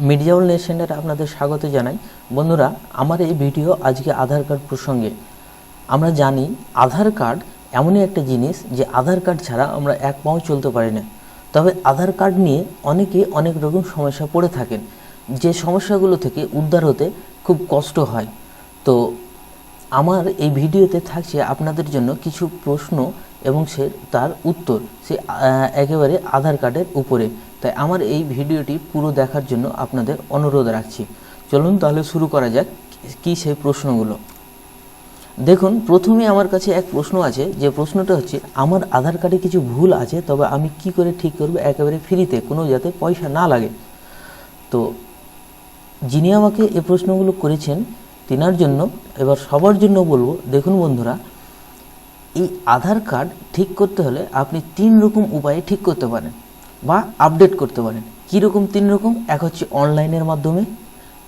মিডিয়াউল net আপনাদের স্বাগত জানাই। বন্ধুরা, আমার এই ভিডিও আজকে আধার কার্ড প্রসঙ্গে। আমরা জানি, আধার কার্ড এমনই একটা জিনিস যে আধার কার্ড ছাড়া আমরা এক পাও চলতে পারি না। তবে আধার কার্ড নিয়ে অনেকে অনেক রকম সমস্যা পড়ে থাকেন। যে সমস্যাগুলো থেকে উদ্ধার হতে খুব কষ্ট হয়। তো, আমার এই ভিডিওতে থাকছে আপনাদের জন্য কিছু প্রশ্ন এবং সে তার উত্তর। সে একেবারে আধার কার্ডের উপরে। তাই আমার এই ভিডিওটি পুরো দেখার জন্য আপনাদের অনুরোধ রাখছি। চলুন তাহলে শুরু করা যাক কি সেই প্রশ্নগুলো। দেখুন, প্রথমে আমার কাছে এক প্রশ্ন আছে, যে প্রশ্নটা হচ্ছে, আমার আধার কার্ডে কিছু ভুল আছে, তবে আমি কি করে ঠিক করব? একেবারে ফ্রিতে, কোনো যাতে পয়সা না লাগে। তো যিনি আমাকে এই প্রশ্নগুলো করেছেন, তিনার জন্য, এবার সবার জন্য বলব, দেখুন বন্ধুরা, এই আধার কার্ড ঠিক করতে হলে আপনি তিন রকম উপায়ে ঠিক করতে পারেন। বা আপডেট করতে পারেন। কী রকম তিন রকম? এক হচ্ছে অনলাইনের মাধ্যমে,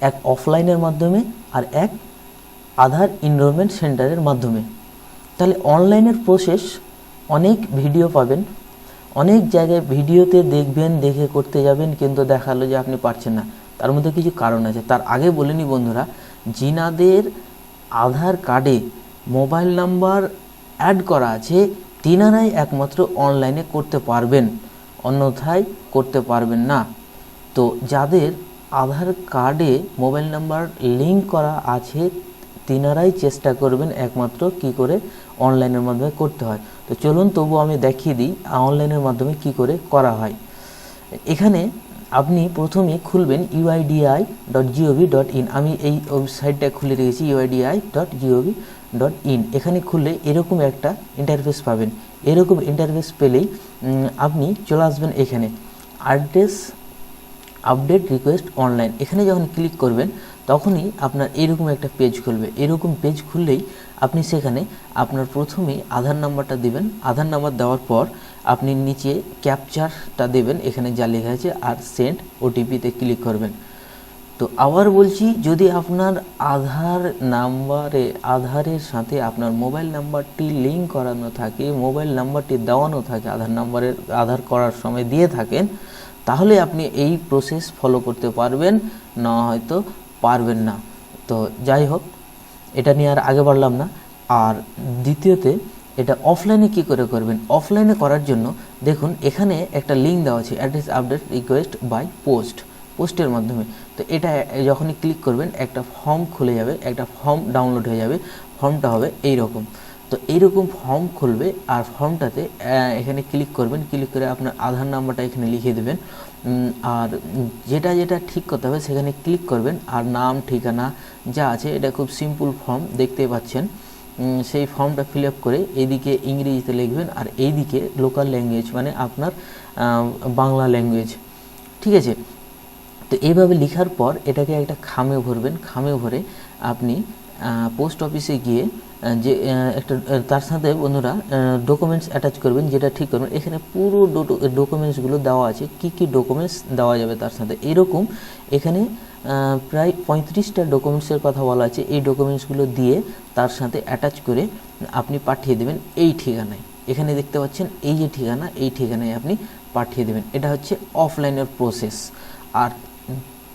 এক অফলাইনের মাধ্যমে, আর এক আধার এনরোলমেন্ট সেন্টারের মাধ্যমে। তাহলে অনলাইনের প্রসেস অনেক ভিডিও পাবেন। অনেক জায়গায় ভিডিওতে দেখবেন, দেখে করতে যাবেন, কিন্তু দেখাল যে আপনি পারছেন না। তার মধ্যে কিছু কারণ আছে। তার আগে বলিনি বন্ধুরা, জিনাদের আধার কার্ডে মোবাইল নাম্বার অ্যাড করা আছে। তিনারাই একমাত্র অনলাইনে করতে পারবেন। অন্যথায় করতে পারবেন না। তো যাদের আধার কার্ডে মোবাইল নাম্বার লিঙ্ক করা আছে, তিনারাই চেষ্টা করবেন একমাত্র কি করে অনলাইনের মাধ্যমে করতে হয়। তো চলুন তবু আমি দেখিয়ে দিই, অনলাইনের মাধ্যমে কি করে করা হয়। এখানে আপনি প্রথমে খুলবেন UIDAI dot gov dot in আমি এই ওয়েবসাইটটা খুলে রেখেছি UIDAI dot gov dot in এখানে খুললে এরকম একটা ইন্টারফেস পাবেন। এরকম ইন্টারফেস পেলেই আপনি চলে আসবেন এখানে। অ্যাড্রেস আপডেট রিকোয়েস্ট অনলাইন এখানে যখন ক্লিক করবেন, তখনই আপনার এরকম একটা পেজ খুলবে। এরকম পেজ খুললেই আপনি সেখানে আপনার প্রথমেই আধার নাম্বারটা দেবেন। আধার নাম্বার দেওয়ার পর আপনি নিচে ক্যাপচারটা দেবেন। এখানে যা লেখা আছে, আর সেন্ড ওটিপিতে ক্লিক করবেন। তো আবার বলছি, যদি আপনার আধার নাম্বারে, আধারের সাথে আপনার মোবাইল নাম্বারটি লিঙ্ক করানো থাকে, মোবাইল নাম্বারটি দেওয়ানো থাকে, আধার নাম্বারের, আধার করার সময় দিয়ে থাকেন, তাহলে আপনি এই প্রসেস ফলো করতে পারবেন, না হয়তো পারবেন না। তো যাই হোক, এটা নিয়ে আর আগে বাড়লাম না। আর দ্বিতীয়তে, এটা অফলাইনে কি করে করবেন? অফলাইনে করার জন্য দেখুন, এখানে একটা লিঙ্ক দেওয়া আছে address update request by post পোস্টের মাধ্যমে। তো এটা যখনই ক্লিক করবেন, একটা ফর্ম খুলে যাবে, একটা ফর্ম ডাউনলোড হয়ে যাবে ফর্মটা হবে এই রকম তো এইরকম ফর্ম খুলবে আর ফর্মটাতে এখানে ক্লিক করবেন ক্লিক করে আপনার আধার নাম্বারটা এখানে লিখে দেবেন। আর যেটা যেটা ঠিক করতে হবে সেখানে ক্লিক করবেন। আর নাম, ঠিকানা যা আছে, এটা খুব সিম্পল ফর্ম দেখতেই পাচ্ছেন। সেই ফর্মটা ফিল আপ করে এইদিকে ইংরেজিতে লিখবেন আর এইদিকে লোকাল ল্যাঙ্গুয়েজ মানে আপনার বাংলা ল্যাঙ্গুয়েজ ঠিক আছে? তো এইভাবে লেখার পর এটাকে একটা খামে ভরবেন। খামে ভরে আপনি পোস্ট অফিসে গিয়ে যে একটা তার সাথে বন্ধুরা ডকুমেন্টস অ্যাটাচ করবেন যেটা ঠিক করবেন। এখানে পুরো ডকুমেন্টসগুলো দেওয়া আছে। কি কি ডকুমেন্টস দেওয়া যাবে তার সাথে? এরকম এখানে প্রায় পঁয়ত্রিশটা ডকুমেন্টসের কথা বলা আছে। এই ডকুমেন্টসগুলো দিয়ে তার সাথে অ্যাটাচ করে আপনি পাঠিয়ে দেবেন এই ঠিকানায়। এখানে দেখতে পাচ্ছেন এই যে ঠিকানা, এই ঠিকানায় আপনি পাঠিয়ে দেবেন। এটা হচ্ছে অফলাইনের প্রসেস আর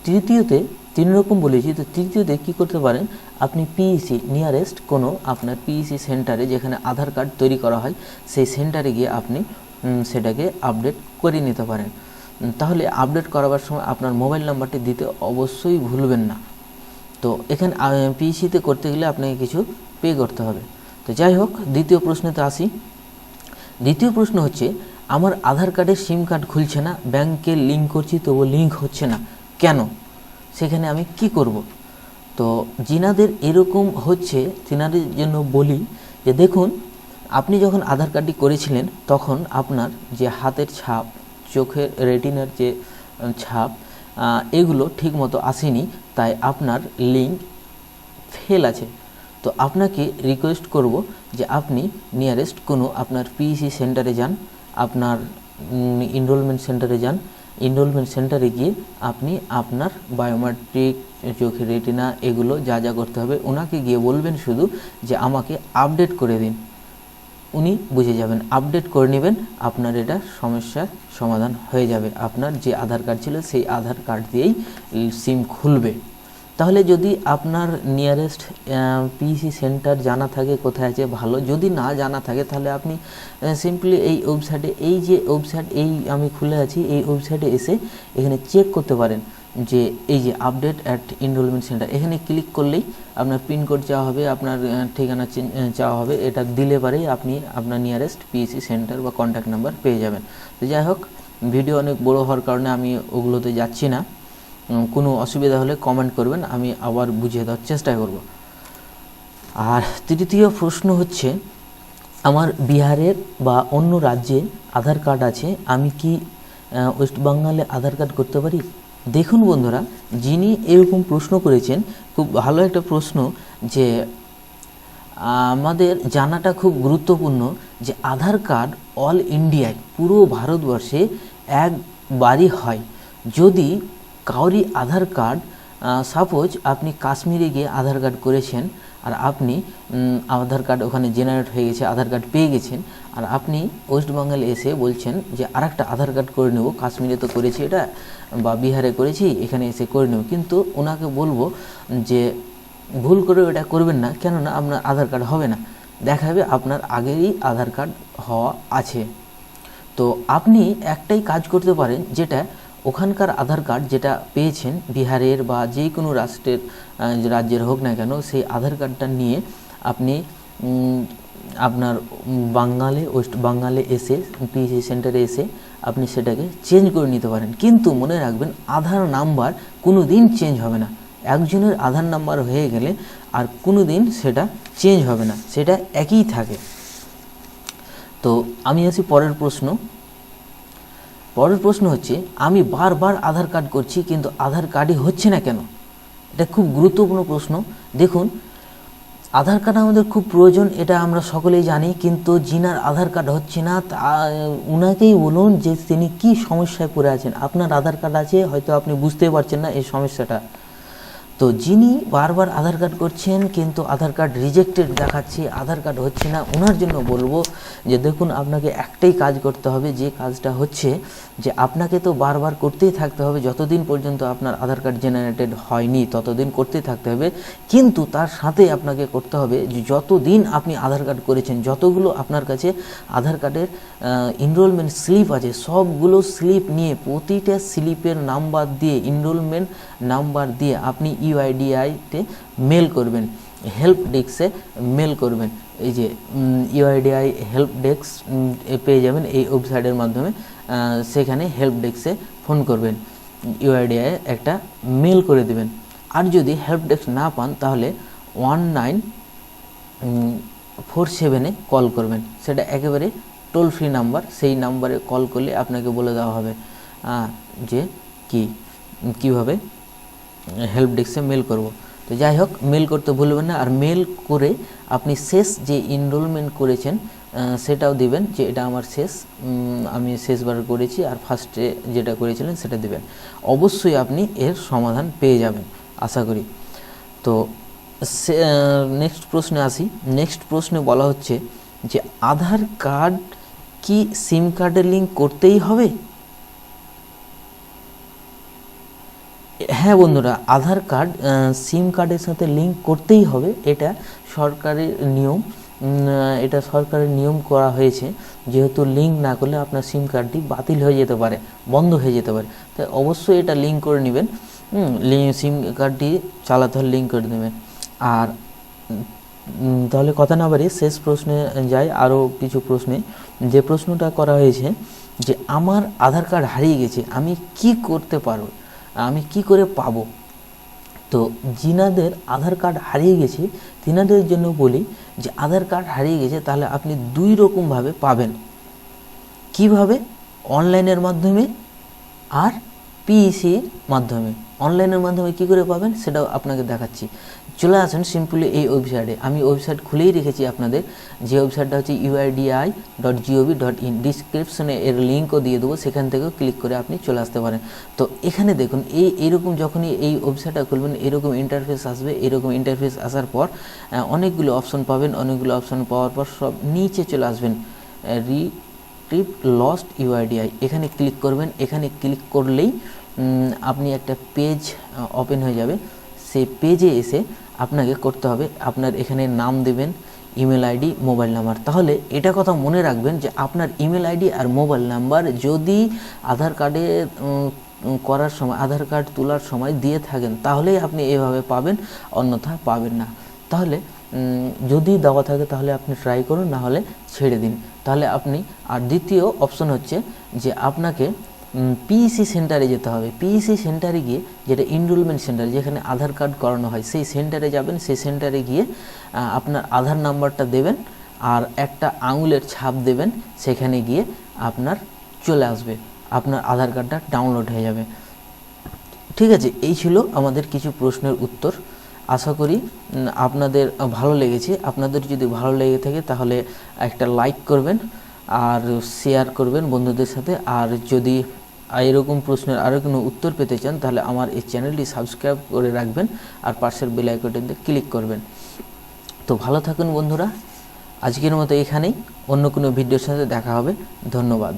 তৃতীয়তে তিন রকম বলেছি, তো তৃতীয়তে কি করতে পারেন? আপনি পিইসি নিয়ারেস্ট কোনো আপনার পিইসি সেন্টারে যেখানে আধার কার্ড তৈরি করা হয়, সেই সেন্টারে গিয়ে আপনি সেটাকে আপডেট করে নিতে পারেন। তাহলে আপডেট করাবার সময় আপনার মোবাইল নাম্বারটি দিতে অবশ্যই ভুলবেন না। তো এখানে পিইসিতে করতে গেলে আপনাকে কিছু পে করতে হবে। তো যাই হোক, দ্বিতীয় প্রশ্নেতে আসি। দ্বিতীয় প্রশ্ন হচ্ছে, আমার আধার কার্ডের সিম কার্ড খুলছে না ব্যাংকে লিঙ্ক করছি, তবু লিঙ্ক হচ্ছে না। কেন? সেখানে আমি কি করব? তো যিনাদের এরকম হচ্ছে, তিনাদের জন্য বলি যে দেখুন, আপনি যখন আধার কার্ডটি করেছিলেন, তখন আপনার যে হাতের ছাপ, চোখের রেটিনার যে ছাপ এগুলো ঠিকমতো আসেনি, তাই আপনার লিঙ্ক ফেল আছে। তো আপনাকে রিকোয়েস্ট করব যে আপনি নিয়ারেস্ট কোনো আপনার পিইসি সেন্টারে যান, আপনার এনরোলমেন্ট সেন্টারে যান এনরোলমেন্ট সেন্টারে গিয়ে আপনি আপনার বায়োমেট্রিক চোখের রেটিনা এগুলো যা যা করতে হবে, ওনাকে গিয়ে বলবেন শুধু যে আমাকে আপডেট করে দিন। উনি বুঝে যাবেন আপডেট করে নেবেন, আপনার এটা সমস্যার সমাধান হয়ে যাবে। আপনার যে আধার কার্ড ছিল, সেই আধার কার্ড দিয়েই সিম খুলবে। তাহলে যদি আপনার নিয়ারেস্ট পিসি সেন্টার জানা থাকে কোথায় আছে ভালো, যদি না জানা থাকে তাহলে আপনি সিম্পলি এই ওয়েবসাইটে এই যে ওয়েবসাইট এই আমি খুলে আছি, এই ওয়েবসাইটে এসে এখানে চেক করতে পারেন যে এই যে আপডেট অ্যাট এনরোলমেন্ট সেন্টার এখানে ক্লিক করলেই আপনার পিনকোড চাওয়া হবে, আপনার ঠিকানা চাওয়া হবে, এটা দিলে পরেই আপনি আপনার নিয়ারেস্ট পিএসসি সেন্টার বা কন্ট্যাক্ট নাম্বার পেয়ে যাবেন। তো যাই হোক, ভিডিও অনেক বড় হওয়ার কারণে আমি ওগুলোতে যাচ্ছি না। কোনো অসুবিধা হলে কমেন্ট করবেন, আমি আবার বুঝিয়ে দেওয়ার চেষ্টা করব। আর তৃতীয় প্রশ্ন হচ্ছে, আমার বিহারের বা অন্য রাজ্যে আধার কার্ড আছে, আমি কি ওয়েস্ট বেঙ্গলে আধার কার্ড করতে পারি? দেখুন বন্ধুরা, যিনি এরকম প্রশ্ন করেছেন, খুব ভালো একটা প্রশ্ন যে, আমাদের জানাটা খুব গুরুত্বপূর্ণ যে আধার কার্ড অল ইন্ডিয়ায়, পুরো ভারতবর্ষে একবারই হয়। যদি কাউরি আধার কার্ড সাপোজ আপনি কাশ্মীরে গিয়ে আধার কার্ড করেছেন আর আপনি আধার কার্ড ওখানে জেনারেট হয়ে গেছে, আধার কার্ড পেয়ে গেছেন, আর আপনি ওয়েস্ট বেঙ্গলে এসে বলছেন যে আরেকটা আধার কার্ড করে নেব, কাশ্মীরে তো করেছি এটা, বা বিহারে করেছি, এখানে এসে করে নেব। কিন্তু ওনাকে বলব যে ভুল করে এটা করবেন না, কেননা আপনার আধার কার্ড হবে না। দেখাবে আপনার আগেরই আধার কার্ড হওয়া আছে। তো আপনি একটাই কাজ করতে পারেন, যেটা ওখানকার আধার কার্ড যেটা পেয়েছেন বিহারের বা যে কোনো রাষ্ট্রের রাজ্যের হোক না কেন, সেই আধার কার্ডটা নিয়ে আপনি আপনার বাঙ্গালে, ওয়েস্ট বাঙ্গালে এসে পিএসসি সেন্টারে এসে আপনি সেটাকে চেঞ্জ করে নিতে পারেন। কিন্তু মনে রাখবেন, আধার নাম্বার কোনো দিন চেঞ্জ হবে না। একজনের আধার নাম্বার হয়ে গেলে আর কোনো দিন সেটা চেঞ্জ হবে না। সেটা একই থাকে। তো আমি আসি পরের প্রশ্ন। পরের প্রশ্ন হচ্ছে, আমি বারবার আধার কার্ড করছি, কিন্তু আধার কার্ডই হচ্ছে না কেন? এটা খুব গুরুত্বপূর্ণ প্রশ্ন। দেখুন, আধার কার্ড আমাদের খুব প্রয়োজন, এটা আমরা সকলেই জানি, কিন্তু জিনার আধার কার্ড হচ্ছে না উনাকেই বলুন যে তিনি কি সমস্যায় পড়ে আছেন। আপনার আধার কার্ড আছে, হয়তো আপনি বুঝতে পারছেন না এই সমস্যাটা। তো যিনি বারবার আধার কার্ড করছেন, কিন্তু আধার কার্ড রিজেক্টেড দেখাচ্ছে, আধার কার্ড হচ্ছে না ওনার জন্য বলব যে দেখুন, আপনাকে একটাই কাজ করতে হবে, যে কাজটা হচ্ছে যে আপনাকে তো বারবার করতেই থাকতে হবে, যতদিন পর্যন্ত আপনার আধার কার্ড জেনারেটেড হয়নি, ততদিন করতেই থাকতে হবে। কিন্তু তার সাথে আপনাকে করতে হবে যে যতদিন আপনি আধার কার্ড করেছেন, যতগুলো আপনার কাছে আধার কার্ডের এনরোলমেন্ট স্লিপ আছে, সবগুলো স্লিপ নিয়ে প্রতিটা স্লিপের নাম্বার দিয়ে এনরোলমেন্ট নাম্বার দিয়ে আপনি ইউআইডিআইতে মেল করবেন হেল্প ডেস্কে মেল করবেন। এই যে ইউআইডিআই হেল্প ডেস্ক পেয়ে যাবেন এই ওয়েবসাইটের মাধ্যমে সেখানে হেল্প ডেস্কে ফোন করবেন। ইউআইডিআই একটা মেল করে দেবেন। আর যদি হেল্প ডেস্ক না পান, তাহলে ওয়ান নাইন ফোর সেভেনে কল করবেন। সেটা একেবারে টোল ফ্রি নাম্বার সেই নাম্বারে কল করলে আপনাকে বলে দেওয়া হবে। যে কি, কীভাবে হেল্প ডেস্কে মেল করব। তো যাই হোক মেল করতে ভুলবেন না। আর মেল করে আপনি শেষ যে এনরোলমেন্ট করেছেন সেটাও দিবেন যে এটা আমার শেষ আমি শেষবার করেছি আর ফার্স্টে যেটা করেছিলেন সেটা দিবেন। অবশ্যই আপনি এর সমাধান পেয়ে যাবেন, আশা করি। তো নেক্সট প্রশ্নে আসি। নেক্সট প্রশ্নে বলা হচ্ছে যে, আধার কার্ড কি সিম কার্ডের লিঙ্ক করতেই হবে? হ্যাঁ বন্ধুরা, আধার কার্ড সিম কার্ডের সাথে লিঙ্ক করতেই হবে। এটা সরকারের নিয়ম এটা সরকারের নিয়ম করা হয়েছে। যেহেতু লিঙ্ক না করলে আপনার সিম কার্ডটি বাতিল হয়ে যেতে পারে, বন্ধ হয়ে যেতে পারে। তাই অবশ্যই এটা লিঙ্ক করে নেবেন। সিম কার্ডটি চালাতে হলে লিঙ্ক করে নেবেন। আর তাহলে কথা না বাড়ি শেষ প্রশ্নে যাই, আরও কিছু প্রশ্নে। যে প্রশ্নটা করা হয়েছে যে, আমার আধার কার্ড হারিয়ে গেছে, আমি কি করতে পারব? আমি কি করে পাবো? তো যিনাদের আধার কার্ড হারিয়ে গেছে। তিনাদের জন্য বলি যে, আধার কার্ড হারিয়ে গেছে, তাহলে আপনি দুই রকমভাবে পাবেন। কীভাবে? অনলাইনের মাধ্যমে আর পিইসির মাধ্যমে অনলাইনের মাধ্যমে কি করে পাবেন সেটাও আপনাকে দেখাচ্ছি। চলে আসুন সিম্পলি এই ওয়েবসাইটে আমি ওয়েবসাইট খুলেই রেখেছি আপনাদের, যে ওয়েবসাইটটা হচ্ছে UIDAI dot gov dot in ডিসক্রিপশনে এর লিঙ্কও দিয়ে দেবো, সেখান থেকেও ক্লিক করে আপনি চলে আসতে পারেন। তো এখানে দেখুন, এই এরকম যখনই এই ওয়েবসাইটটা খুলবেন, এরকম ইন্টারফেস আসবে, এরকম ইন্টারফেস আসার পর অনেকগুলো অপশন পাবেন, অনেকগুলো অপশন পাওয়ার পর সব নিচে চলে আসবেন রি ট্রিপ লস্ট ইউআইডিআই এখানে ক্লিক করবেন, এখানে ক্লিক করলেই আপনি একটা পেজ ওপেন হয়ে যাবে। সেই পেজে এসে আপনাকে করতে হবে, আপনার এখানে নাম দেবেন ইমেল আইডি মোবাইল নাম্বার তাহলে এটা কথা মনে রাখবেন যে আপনার ইমেল আইডি আর মোবাইল নাম্বার যদি আধার কার্ডে করার সময়, আধার কার্ড তোলার সময় দিয়ে থাকেন, তাহলেই আপনি এভাবে পাবেন, অন্যথা পাবেন না। তাহলে যদি দেওয়া থাকে তাহলে আপনি ট্রাই করুন, না হলে ছেড়ে দিন। তাহলে আপনি, আর দ্বিতীয় অপশন হচ্ছে যে আপনাকে পিইসি সেন্টারে যেতে হবে। পিইসি সেন্টারে গিয়ে যেটা ইনরোলমেন্ট সেন্টার যেখানে আধার কার্ড করানো হয়, সেই সেন্টারে যাবেন। সেই সেন্টারে গিয়ে আপনার আধার নাম্বারটা দেবেন আর একটা আঙুলের ছাপ দেবেন। সেখানে গিয়ে আপনার চলে আসবে। আপনার আধার কার্ডটা ডাউনলোড হয়ে যাবে। ঠিক আছে, এই ছিল আমাদের কিছু প্রশ্নের উত্তর। আশা করি আপনাদের ভালো লেগেছে। আপনাদের যদি ভালো লেগে থাকে, তাহলে একটা লাইক করবেন আর শেয়ার করবেন বন্ধুদের সাথে। আর যদি এরকম প্রশ্নের আরও কোনো উত্তর পেতে চান, তাহলে আমার এই চ্যানেলটি সাবস্ক্রাইব করে রাখবেন আর পাশের বেল আইকনটিতে ক্লিক করবেন। তো ভালো থাকুন বন্ধুরা, আজকের মতো এখানেই, অন্য কোনো ভিডিওর সাথে দেখা হবে, ধন্যবাদ।